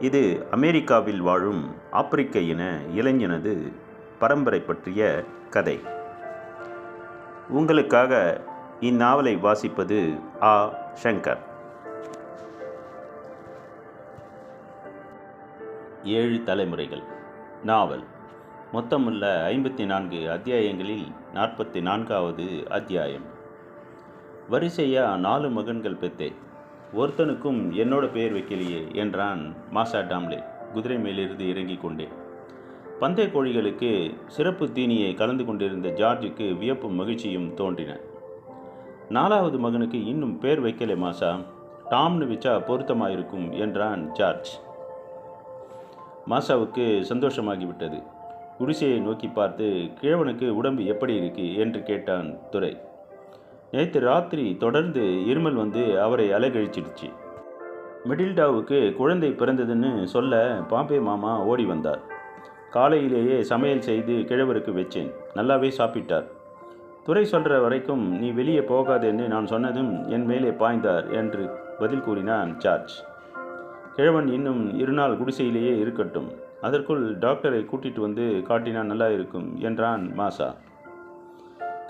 இது அமெரிக்காவில் வாழும் ஆப்பிரிக்க இன இளைஞனது பரம்பரை பற்றிய கதை. உங்களுக்காக இந்நாவலை வாசிப்பது ஆ. சங்கர். ஏழு தலைமுறைகள். நாவல். மொத்தமுள்ள ஐம்பத்தி நான்கு அத்தியாயங்களில் நாற்பத்தி நான்காவது அத்தியாயம். வரிசையாக நாலு மகன்கள் பெத்தே ஒருத்தனுக்கும் என்னோட பெயர் வைக்கலையே என்றான் மாசா டாம்லே. குதிரை மேலிருந்து இறங்கிக் கொண்டே. பந்தய கோழிகளுக்கு சிறப்பு தீனியை கலந்து கொண்டிருந்த ஜார்ஜுக்கு வியப்பும் மகிழ்ச்சியும் தோன்றின. நாலாவது மகனுக்கு இன்னும் பேர் வைக்கலை மாசா. டாம்னு வச்சா பொருத்தமாயிருக்கும் என்றான் ஜார்ஜ். மாசாவுக்கு சந்தோஷமாகிவிட்டது. குடிசையை நோக்கி பார்த்து கிழவனுக்கு உடம்பு எப்படி இருக்கு? என்று கேட்டான் துரை. நேற்று ராத்திரி தொடர்ந்து இருமல் வந்து அவரை அலைகழிச்சிடுச்சு. மெடில்டாவுக்கு குழந்தை பிறந்ததுன்னு சொல்ல பாம்பே மாமா ஓடி வந்தார். காலையிலேயே சமையல் செய்து கிழவருக்கு வச்சேன். நல்லாவே சாப்பிட்டார். துறை சொல்கிற வரைக்கும் நீ வெளியே போகாதேன்னு நான் சொன்னதும் என் மேலே பாய்ந்தார் என்று பதில் கூறினான் ஜார்ஜ் கிழவன் இன்னும் இருநாள் குடிசையிலேயே இருக்கட்டும். அதற்குள் டாக்டரை கூட்டிட்டு வந்து காட்டினா நல்லா இருக்கும் என்றான் மாசா.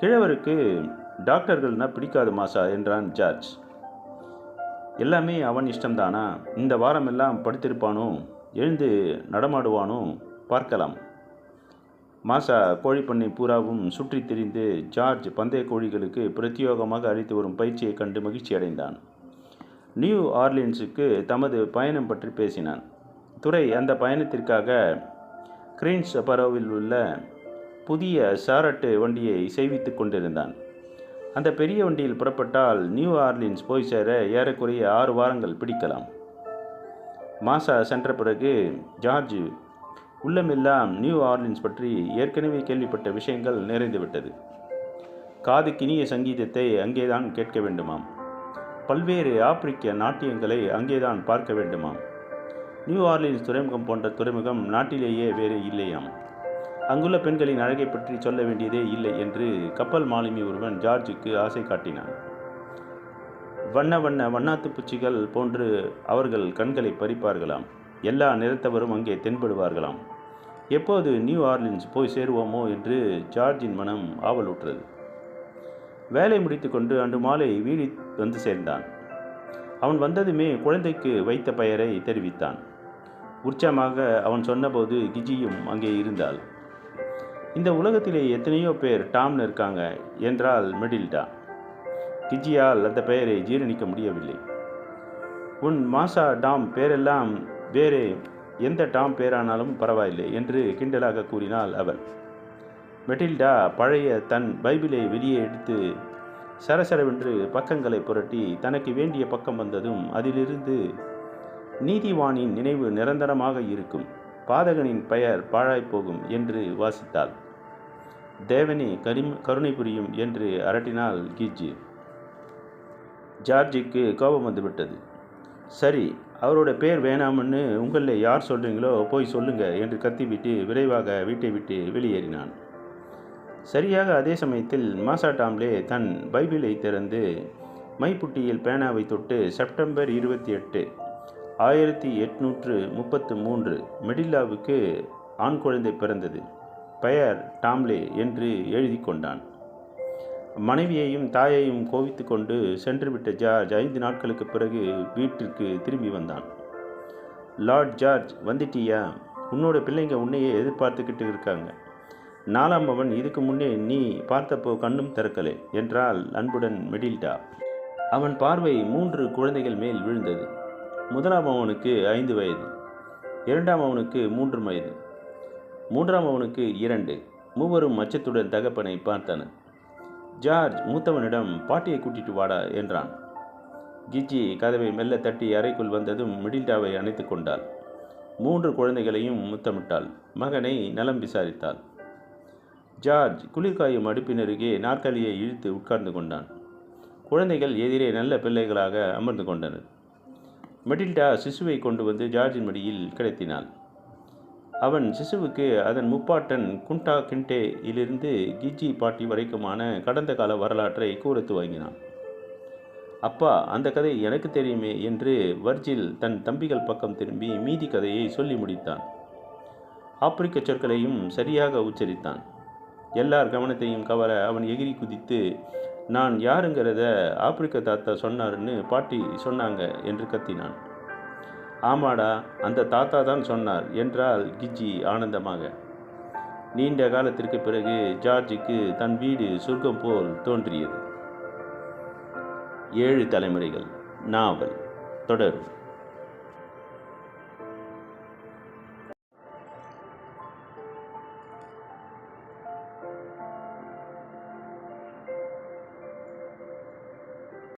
கிழவருக்கு டாக்டர்கள்னா பிடிக்காது மாசா என்றான் ஜார்ஜ். எல்லாமே அவன் இஷ்டம்தானா? இந்த வாரமெல்லாம் படுத்திருப்பானோ? எழுந்து நடமாடுவானோ? பார்க்கலாம். மாசா கோழிப்பண்ணை பூராவும் சுற்றி திரிந்து ஜார்ஜ் பந்தய கோழிகளுக்கு பிரத்யோகமாக அளித்து வரும் பயிற்சியை கண்டு மகிழ்ச்சி அடைந்தான். நியூ ஆர்லின்ஸுக்கு தமது பயணம் பற்றி பேசினான். துறை அந்த பயணத்திற்காக கிரீன்ஸ் பரோவில் உள்ள புதிய சாரட்டு வண்டியை செய்வித்து கொண்டிருந்தான். அந்த பெரிய வண்டியில் புறப்பட்டால் நியூ ஆர்லின்ஸ் போய் சேர ஏறக்குறைய ஆறு வாரங்கள் பிடிக்கலாம். மாசா சென்ற பிறகு ஜார்ஜ் உள்ளமெல்லாம் நியூ ஆர்லின்ஸ் பற்றி ஏற்கனவே கேள்விப்பட்ட விஷயங்கள் நிறைந்துவிட்டது காது கிணிய சங்கீதத்தை அங்கேதான் கேட்க வேண்டுமாம். பல்வேறு ஆப்பிரிக்க நாட்டியங்களை அங்கேதான் பார்க்க வேண்டுமாம். நியூ ஆர்லின்ஸ் துறைமுகம் போன்ற துறைமுகம் நாட்டிலேயே வேறு இல்லையாம். அங்குள்ள பெண்களின் அழகை பற்றி சொல்ல வேண்டியதே இல்லை என்று கப்பல் மாலுமி ஒருவன் ஜார்ஜுக்கு ஆசை காட்டினான். வண்ண வண்ண வண்ணாத்து பூச்சிகள் போன்று அவர்கள் கண்களை பறிப்பார்களாம். எல்லா நிறத்தவரும் அங்கே தென்படுவார்களாம். எப்போது நியூ ஆர்லின்ஸ் போய் சேருவோமோ என்று ஜார்ஜின் மனம் ஆவலுற்றது. வேலை முடித்துக்கொண்டு அன்று மாலை வீடு வந்து சேர்ந்தான். அவன் வந்ததுமே குழந்தைக்கு வைத்த பெயரை தெரிவித்தான். உற்சாகமாக அவன் சொன்னபோது கிஜியும் அங்கே இருந்தாள். இந்த உலகத்திலே எத்தனையோ பேர் டாம்னு இருக்காங்க என்றால் மெடில்டா. கிஜியால் அந்த பெயரை ஜீரணிக்க முடியவில்லை. உன் மாசா டாம் பேரெல்லாம் வேறு எந்த டாம் பேரானாலும் பரவாயில்லை என்று கிண்டலாக கூறினாள் அவள். மெட்டில்டா பழைய தன் பைபிளை வெளியே எடுத்து சரசரவென்று பக்கங்களை புரட்டி தனக்கு வேண்டிய பக்கம் வந்ததும் அதிலிருந்து நீதிவானின் நினைவு நிரந்தரமாக இருக்கும். பாதகனின் பெயர் பாழாய்ப்போகும் என்று வாசித்தாள். தேவனே கரிம் கருணை புரியும் என்று அரட்டினாள் கிஜி ஜார்ஜிக்கு கோபம் வந்துவிட்டது. சரி அவரோட பேர் வேணாம்னு உங்களில் யார் சொல்கிறீங்களோ போய் சொல்லுங்க என்று கத்திவிட்டு விரைவாக வீட்டை விட்டு வெளியேறினான். சரியாக அதே சமயத்தில் மாசா டாம்லே தன் பைபிளை திறந்து மைப்புட்டியில் பேனாவை தொட்டு செப்டம்பர் இருபத்தி எட்டு ஆயிரத்தி எட்நூற்று முப்பத்து மூன்று மெடில்லாவுக்கு ஆண் குழந்தை பிறந்தது. பெயர் டாம்லே என்று எழுதி கொண்டான் மனைவியையும் தாயையும் கோவித்து கொண்டு சென்றுவிட்ட ஜார்ஜ் ஐந்து நாட்களுக்கு பிறகு வீட்டிற்கு திரும்பி வந்தான். லார்ட் ஜார்ஜ் வந்துட்டியா? உன்னோட பிள்ளைங்க உன்னையே எதிர்பார்த்துக்கிட்டு இருக்காங்க. நாலாம் பவன் இதுக்கு முன்னே நீ பார்த்தப்போ கண்ணும் திறக்கலே என்றால் அன்புடன் மெடில்டா. அவன் பார்வை மூன்று குழந்தைகள் மேல் விழுந்தது. முதலாம் அவனுக்கு ஐந்து வயது இரண்டாம் அவனுக்கு மூன்று வயது மூன்றாம் அவனுக்கு இரண்டு. மூவரும் அச்சத்துடன் தகப்பனை பார்த்தனர். ஜார்ஜ் மூத்தவனிடம் பாட்டியை கூட்டிட்டு வாடா என்றான். கிஜி கதவை மெல்ல தட்டி அறைக்குள் வந்ததும் மிடில்டாவை அணைத்து கொண்டாள். மூன்று குழந்தைகளையும் முத்தமிட்டாள். மகனை நலம் விசாரித்தாள். ஜார்ஜ் குளிர்காயும் அடுப்பினருகே நாற்காலியை இழுத்து உட்கார்ந்து கொண்டான். குழந்தைகள் எதிரே நல்ல பிள்ளைகளாக அமர்ந்து கொண்டனர். மெடில்டா சிசுவை கொண்டு வந்து ஜார்ஜின் மடியில் கிடத்தினாள். அவன் சிசுவுக்கு அதன் முப்பாட்டன் குண்டா கிண்டேயிலிருந்து கிஜி பாட்டி வரைக்குமான கடந்த கால வரலாற்றை கூறத்து வாங்கினான். அப்பா அந்த கதை எனக்கு தெரியுமே என்று வர்ஜில் தன் தம்பிகள் பக்கம் திரும்பி மீதி கதையை சொல்லி முடித்தான். ஆப்பிரிக்க சொற்களையும் சரியாக உச்சரித்தான். எல்லார் கவனத்தையும் கவர அவன் எகிரி குதித்து நான் யாருங்கிறத ஆப்பிரிக்க தாத்தா சொன்னார்னு பாட்டி சொன்னாங்க என்று கத்தினான். ஆமாடா அந்த தாத்தா தான் சொன்னார் என்றால் கிஜி ஆனந்தமாக. நீண்ட காலத்திற்கு பிறகு ஜார்ஜுக்கு தன் வீடு சொர்க்கம் போல் தோன்றியது. ஏழு தலைமுறைகள். நாவல். தொடரும்.